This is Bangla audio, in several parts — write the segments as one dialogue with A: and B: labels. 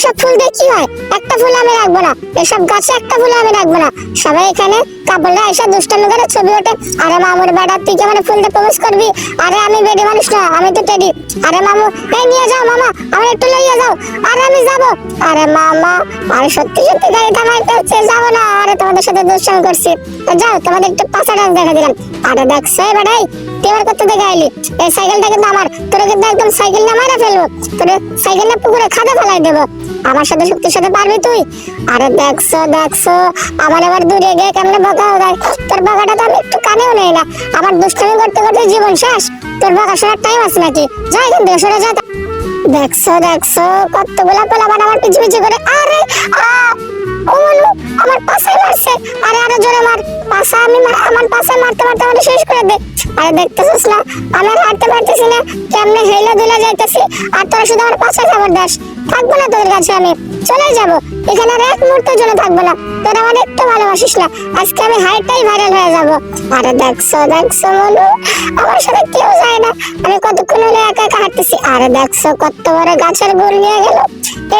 A: এসব ফুল দিয়ে কি হয়? একটা ফুল আমি রাখব না। এসব গাছে একটা ফুল আমি রাখব না। সবাই এখানে কাপড়রা এসে দুষ্টামি করে ছবি ওঠে। আরে মামুর বেড়া তুই কেমন ফুল দিয়ে প্রবেশ করবি? আরে আমি বেডি মানুষ না, আমি তো টেডি। আরে মামু, এই নিয়ে যাও মামা আমি একটু লইয়ে যাও। আরে আমি যাব। আরে মামা, আরে সত্যি সত্যি গাড়ি থামাইতে হচ্ছে, যাব না। আরে তোমাদের সাথে দুষ্টামি করছি। যাও, তোমাদের একটু পাঁচা ডান্স দেখা দিলাম। আরে দেখছ বেটাই তুই আমার করতে দেখে আইলি? এই সাইকেলটা কিন্তু আমার। তোর কিন্তু একদম সাইকেল না মারা ফেলব। তোর সাইকেল না পুকুরে খাদা ফেলাই দেবো। আমার সাথে শক্তির সাথে পারবি তুই? আরে দেখছ দেখছ, আমার আবার দূরে গিয়ে কেমনে বকা দেয় তোর বকাটা তো আমি একটু কানেও নেই না। আমার দুষ্টামি করতে করতে জীবন শেষ। তোর বকা শোনার টাইম আছে নাকি? যাই কিন্তু সরে যা। দেখছ দেখছ, কতগুলা পোলাপান আমার পিছু পিছু করে। আরে, আ, ও আমার পাশে মারছে। আরে আরে জোরে মার। পাশা আমি মার- আমার পাশে মারতে মারতে আমাকে শেষ করে দে আরে দেখতেছিস না? আমি আর হাঁটতে পারতেছি না। কেমনে হেলে দুলে যাইতেছি? আর তোরা শুধু আমার পাশে খাবার দাস। থাকব না তোদের কাছে আমি। চলে যাব। এখানে আর এক মুহূর্তের জন্য থাকব না। তোরা আমার একটু ভালোবাসিস না। আজকে আমি হাইটাই ভাইরাল হয়ে যাব। আরে দেখছ দেখছ মনু? আমার সাথে কেউ যায় না। আমি কতক্ষণ হলে একা একা হাঁটতেছি। আরে দেখছ, কত বড় গাছের গোল নিয়ে গেল।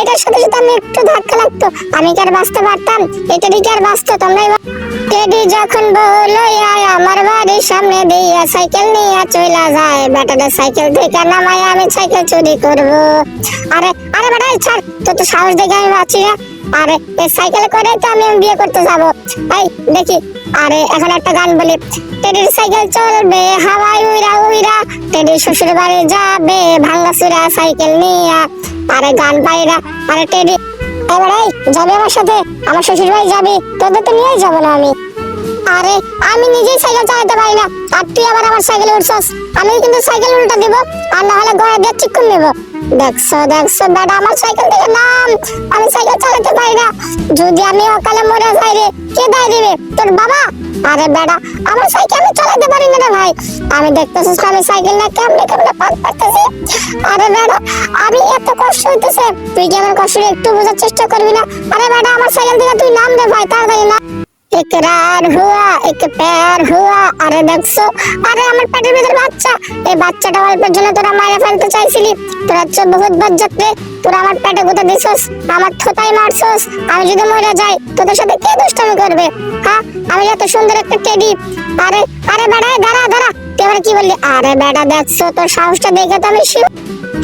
A: এটার সাথে সাথে আমি একটু ধাক্কা লাগতো। আমি কি আর বাঁচতে পারতাম? এটা কি আর বাঁচতো? তোমরাই বলো। যখন বলো আয় আমার বাড়ির সামনে দিয়ে সাইকেল নিয়ে চলে যায় বেটাটা সাইকেল থেকে নামায় আমি সাইকেল চুরি করব। আরে আরে বেটা ছাড়, তোর তো সাহস দেখে আমি পাচ্ছি না আরে সাইকেল করে তো আমি বিয়ে করতে যাব। এই, দেখি, আরে, এখন একটা গান বলি। টেডির সাইকেল চলবে, হাওয়ায় উইরা উইরা, টেডির শ্বশুর বাড়ি যাবে, ভাঙ্গা চুরা সাইকেল নিয়ে। আরে, গান পাইরা, আরে টেডি এবার এই, যাবে আমার সাথে? আমার শ্বশুর বাড়ি যাবি, তোদের তো নিয়েই যাব না আমি। আরে, আমি নিজেই সাইকেল চালাতে পারি না। আর তুই আবার আমার সাইকেলে উঠছস। আমি কিন্তু সাইকেল উল্টা দিব, আর না হলে গড়া দিয়ে করে নেব। দেখছ দেখছ, বেটা, আমার সাইকেল থেকে নাম। আমি সাইকেল চালাতে পারি না। যদি আমি অকালে মরে যাই রে, কে দায় দিবে? তোর বাবা? আরে বেটা, আমার সাইকেল আমি চালাতে পারি না রে ভাই। আমি দেখতেছিস আমি সাইকেল না কেমনে কেমনে পাক পারতেছি আরে বেটা, আমি এত কষ্ট হইতেছে। তুই কি আমার কষ্ট একটু বোঝার চেষ্টা করবি না? আরে বেটা, আমার সাইকেল থেকে তুই নাম রে ভাই, তাড়াতাড়ি না ইকরার হুয়া এক প্যার হুয়া আরে দেখছ আরে আমার পেটের ভিতর বাচ্চা এই বাচ্চাটা অল্পের জন্য তোরা মারা ফেলতে চাইছিলি তোরা হচ্ছে বহুত বজ্জাত রে তোরা আমার পেটে গুঁতে দিছস আমার থোতাই মারছস আমি যদি মরে যাই তোদের সাথে কে দুষ্টামি করবে হ্যাঁ আমি এত সুন্দর একটা টেডি আরে আরে বেড়া এই দাঁড়া দাঁড়া তুই আবার কি বললি আরে বেটা দেখছ তোর সাহসটা দেখে তো আমি শিব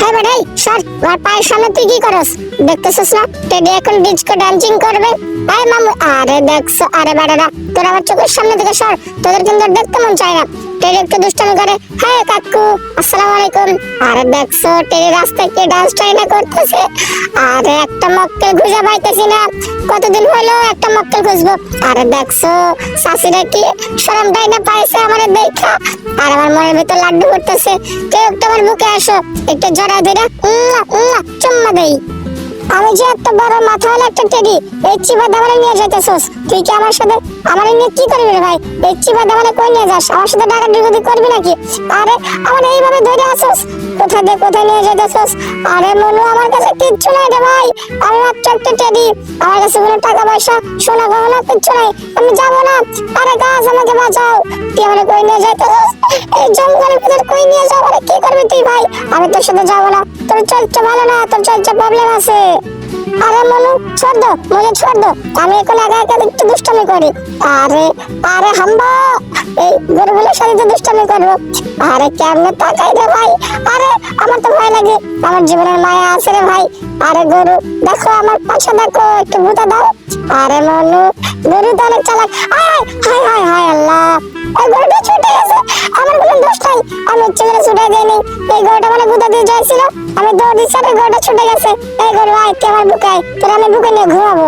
A: হ্যাঁ বেটাই স্যার আমার পায়ের সামনে তুই কি করস? দেখতেছিস না, টেডি এখন ডিস্কো ডান্সিং করবে? এই মামু, আরে দেখছ, আরে বেটারা তোর আমার চোখের সামনে থেকে সর, তোদের কিন্তু দেখতে মন চায় না। টেডি একটু দুষ্টামি করে। হ্যাঁ কাকু, আসসালামু আলাইকুম। আরে দেখছ টেডি রাস্তায় কি ডান্স টাইনা করতেছে? আরে একটা মক্কেল খুঁজে পাইতেছি না। কতদিন হলো একটা মক্কেল খুঁজবো? আরে দেখছ, শাশুড়ি কি শরম টাইনা পাইছে আমার দেখা? আর আমার মনের ভিতর লাড্ডু করতেছে। কেউ একটু আমার বুকে আসো, একটু জড়া ধরে চুম্মা দেই। আমি যে এত বড় মাথা হলো একটা টেডি, এই চিবা দামালে নিয়ে যাইতেছস। তুই কি আমার সাথে আমার নিয়ে কি করবি রে ভাই? এই চিবা দামালে কই নিয়ে যাস? আমার সাথে টাকা ডিগুদি করবি নাকি? আরে, আমার এইভাবে ধরে আসস কোথা দিয়ে কোথায় নিয়ে যাইতেছস? আরে, মনু, আমার কাছে কিচ্ছু নাই রে ভাই। আমি মাত্র একটা টেডি। আমার কাছে কোনো টাকা পয়সা, সোনা গহনা কিচ্ছু নাই। আমি যাব না। আরে, গাছ আমাকে বাঁচাও। তুই আমার কই নিয়ে যাইতেছস? এই জঙ্গলের ভিতর কই নিয়ে যাব? কি করবি তুই ভাই? আমি তোর সাথে যাব না। তোর চলছে ভালো না, তোর চলছে প্রবলেম আছে। আরে মনু, ছোড় দো মুঝে ছোড় দো। আমি এখন একা একা একটু দুষ্টামি করি। আরে আরে হাম্বা, এই গরুগুলোর সাথে তো দুষ্টামি করব। আরে কেমনে তাকাই রে ভাই? আরে, আমার তো ভয় লাগে। আমার জীবনের মায়া আছে রে ভাই। আরে গরু, দেখো আমার পাশে, দেখো, একটু ভূতা দাও। আরে মনু, গরু তো অনেক চালাক। আয়, হায় হায় হায় আল্লাহ। এই গরুটা ছুটে গেছে। আমার কোনো দোষ নাই, আমি ইচ্ছে ছুটে দিইনি। এই গরুটা মানে গুদা দিয়ে যাইছিল আমি দৌড় দিচ্ছি গরুটা ছুটে গেছে। এই গরু আয় কে আমার বুকে আয়, তোর আমি বুকে নিয়ে ঘুমাবো।